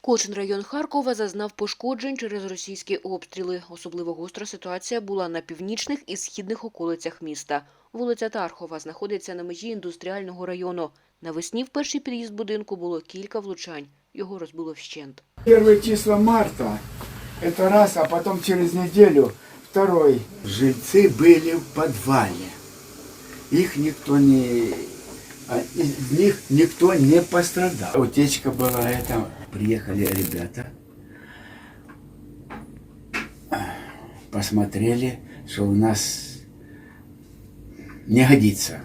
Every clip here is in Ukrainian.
Кожен район Харкова зазнав пошкоджень через російські обстріли. Особливо гостра ситуація була на північних і східних околицях міста. Вулиця Тархова знаходиться на межі індустріального району. Навесні в перший під'їзд будинку було кілька влучань. Його розбило вщент. Первые числа марта, это раз, а потом через неделю второй. Жильцы были в подвале. Их никто не... а, Из них никто не пострадал. Утечка была это. Приехали ребята. Посмотрели, что у нас не годится.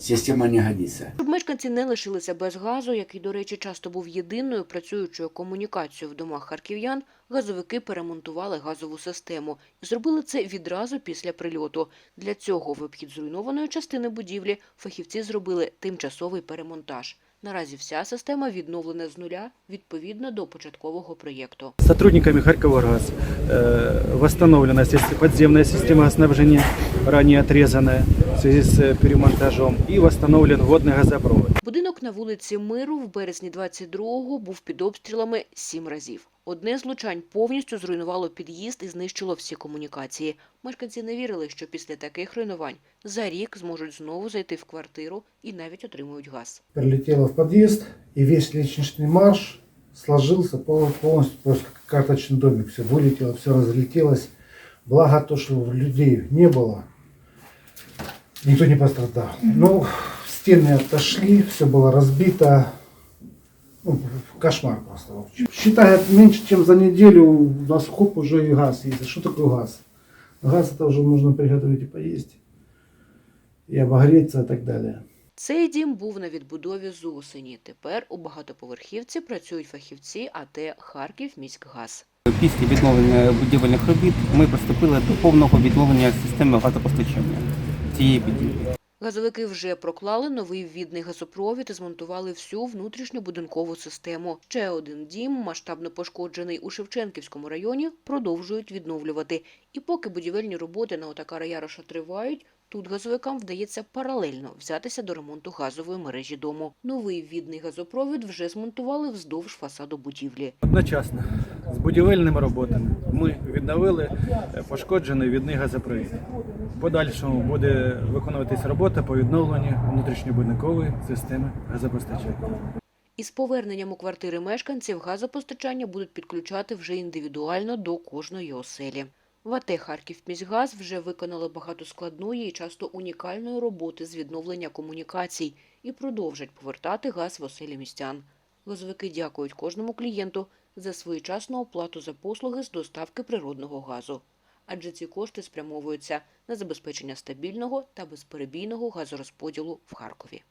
Система не годится. Щоб мешканці не лишилися без газу, який, до речі, часто був єдиною працюючою комунікацією в домах харків'ян, газовики перемонтували газову систему і зробили це відразу після прильоту. Для цього в обхід зруйнованої частини будівлі фахівці зробили тимчасовий перемонтаж. Наразі вся система відновлена з нуля відповідно до початкового проєкту. Сотрудниками Харьковгаз э, восстановлена сес- подземная система снабжения, ранее отрезанная в связи с э, перемонтажом, и восстановлен водный газопровод. Будинок на вулиці Миру в березні 22-го був під обстрілами сім разів. Одне з влучань повністю зруйнувало під'їзд і знищило всі комунікації. Мешканці не вірили, що після таких руйнувань за рік зможуть знову зайти в квартиру і навіть отримують газ. прилетела в подъезд, и весь лестничный марш сложился пол- полностью, просто как карточный домик. Все вылетело, все разлетелось. Благо то, что людей не было, никто не пострадал. Но стены отошли, все было разбито. Ну, кошмар просто. Считай, меньше чем за неделю у нас хоп уже и газ есть. А что такое газ? Газ это уже можно приготовить и поесть, и обогреться и так далее. Цей дім був на відбудові з осені. Тепер у багатоповерхівці працюють фахівці АТ Харків міськгаз. Після відновлення будівельних робіт ми приступили до повного відновлення системи газопостачання цієї будівлі. Газовики вже проклали новий ввідний газопровід і змонтували всю внутрішню будинкову систему. Ще один дім, масштабно пошкоджений у Шевченківському районі, продовжують відновлювати. І поки будівельні роботи на Отакара Яроша тривають, тут газовикам вдається паралельно взятися до ремонту газової мережі дому. Новий ввідний газопровід вже змонтували вздовж фасаду будівлі. Одночасно з будівельними роботами ми відновили пошкоджений відний газопровід. В подальшому буде виконуватись робота по відновленню внутрішньобудинкової системи газопостачання. Із поверненням у квартири мешканців газопостачання будуть підключати вже індивідуально до кожної оселі. В АТ «Харківміськгаз» вже виконали багато складної і часто унікальної роботи з відновлення комунікацій і продовжать повертати газ в оселі містян. Газовики дякують кожному клієнту за своєчасну оплату за послуги з доставки природного газу. Адже ці кошти спрямовуються на забезпечення стабільного та безперебійного газорозподілу в Харкові.